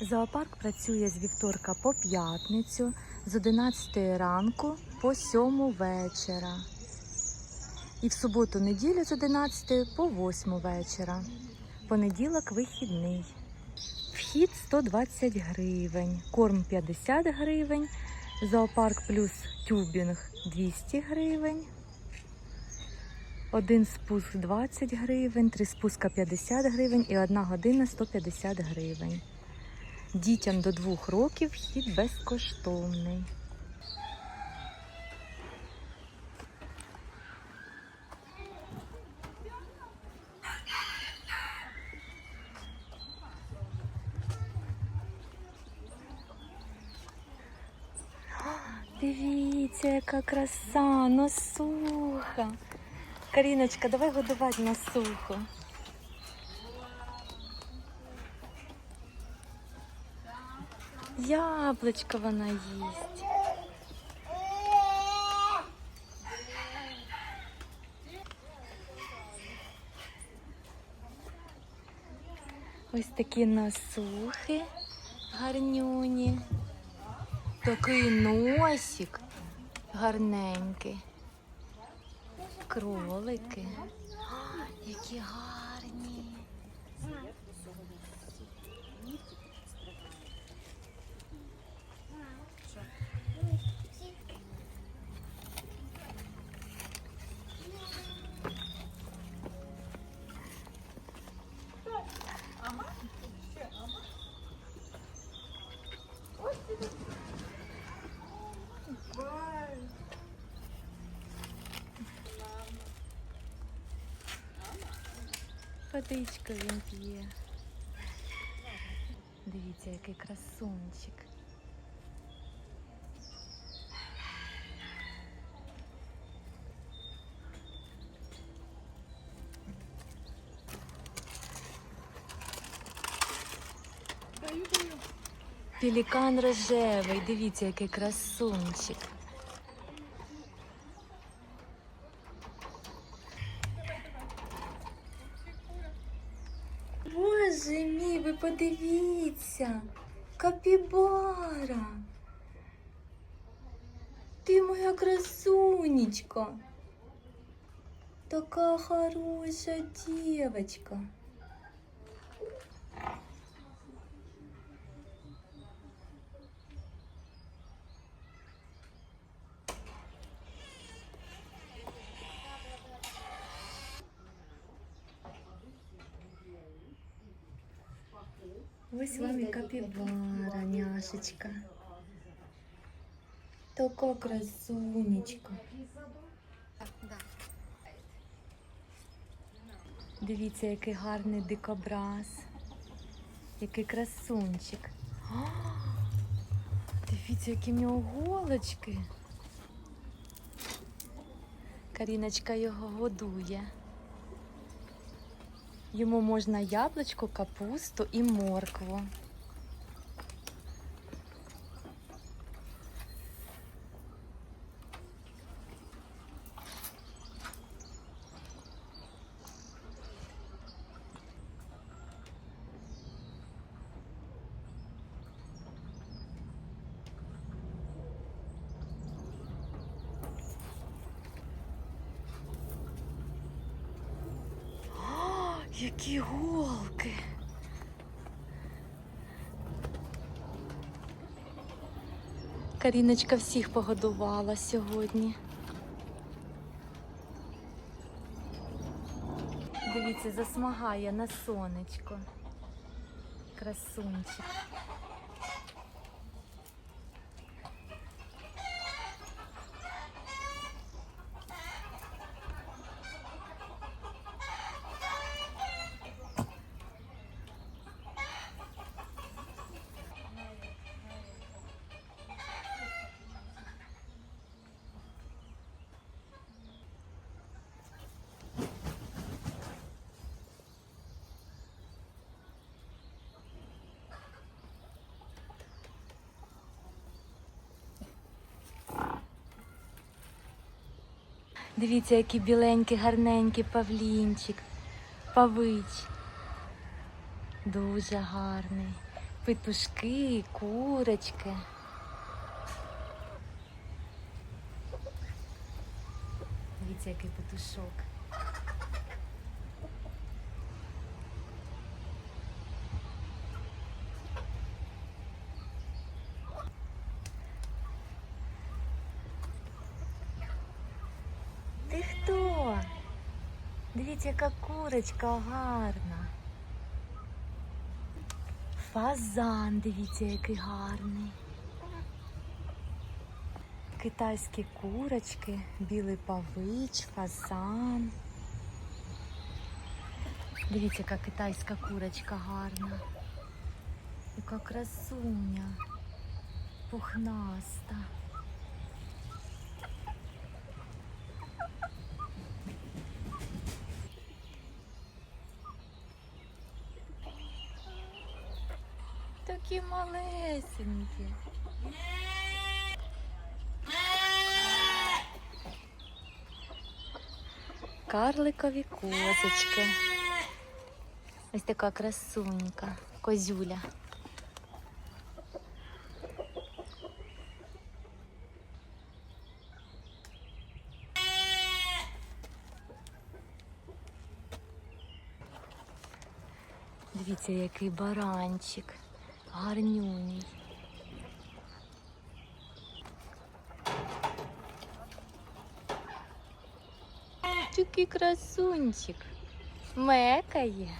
Зоопарк працює з вівторка по п'ятницю з 11 ранку по 7 вечора. І в суботу-неділю з 11 по 8 вечора. Понеділок вихідний. Вхід 120 гривень, корм 50 гривень, зоопарк плюс тюбінг 200 гривень. Один спуск 20 гривень, три спуска 50 гривень і одна година 150 гривень. Дітям до двох років вхід безкоштовний. Дивіться, яка краса, носуха. Каріночка, давай годувати носуху. Яблочко вона їсть. Ось такі носухи гарнюні. Такий носик гарненький. Кролики. А, які гарні. Водичку він п'є. Дивіться, який красунчик. Пелікан рожевий, дивіться, який красунчик. Подивіться, капібара. Ти моя красунечка. Така хороша дівчинка. Ось вам і капібара, няшечка. Така красунечка. Дивіться, який гарний дикобраз. Який красунчик. А, Дивіться, які в нього голочки. Каріночка його годує. Йому можна яблучко, капусту і моркву. О, які голки. Каріночка всіх погодувала сьогодні. Дивіться, засмагає на сонечко. Красунчик. Дивіться, який біленький, гарненький павлінчик, павич. Дуже гарний. Петушки, курочки. Дивіться, який петушок. Ти хто? Дивіться, яка курочка гарна. Фазан, дивіться, який гарний. Китайські курочки, білий павич, фазан. Дивіться, яка китайська курочка гарна. Яка красуня, пухнаста. Такі малесенькі. Карликові козочки. Ось така красунька, козюля. Дивіться, який баранчик. Гарнюній. Такий красунчик. Мекає.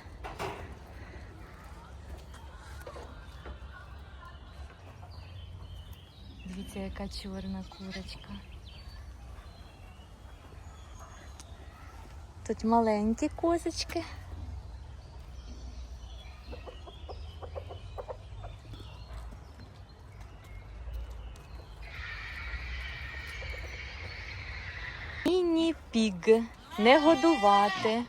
Дивіться, яка чорна курочка. Тут маленькі козочки. Міні-піг. Не годувати.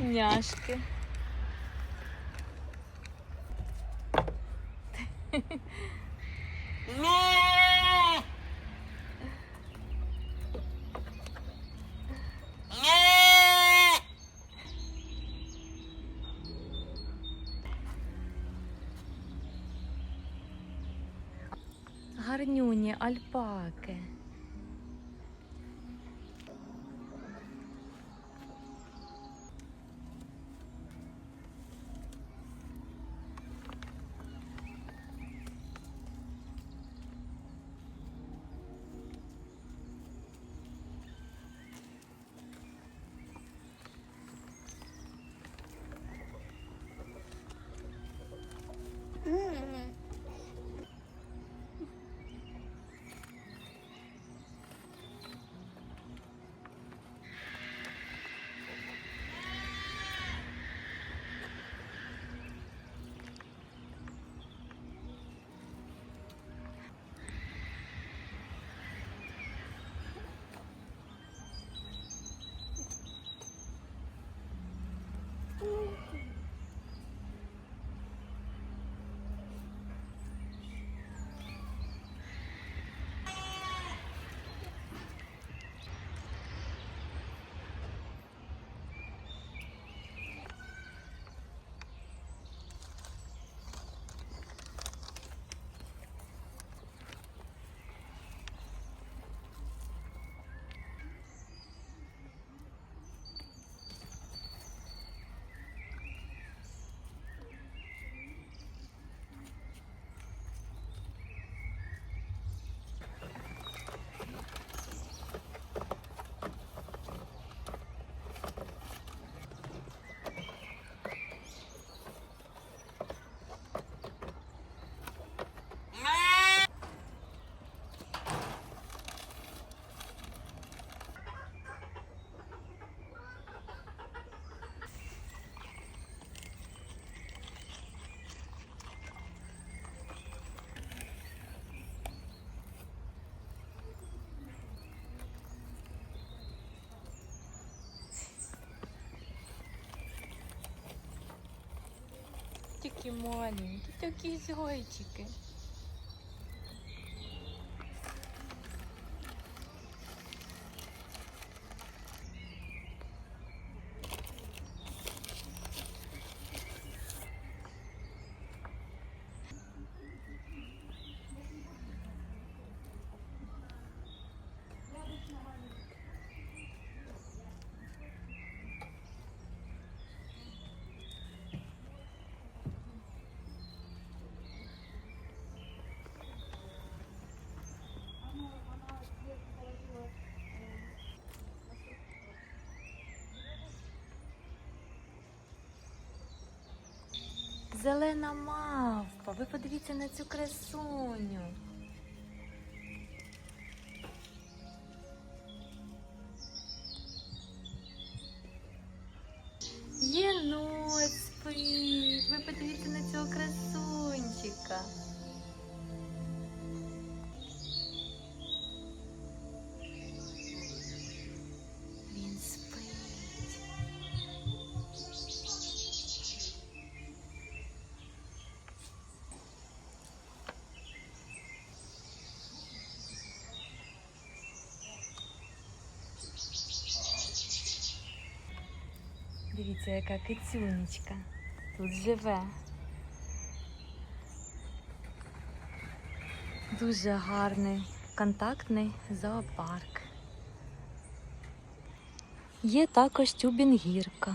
Няшки. Гарнюні альпаки. Такі маленькі, такі зайчики. Зелена мавпа. Ви подивіться на цю красуню. Дивіться, яка кицюнечка тут живе. Дуже гарний контактний зоопарк. Є також тюбінгірка.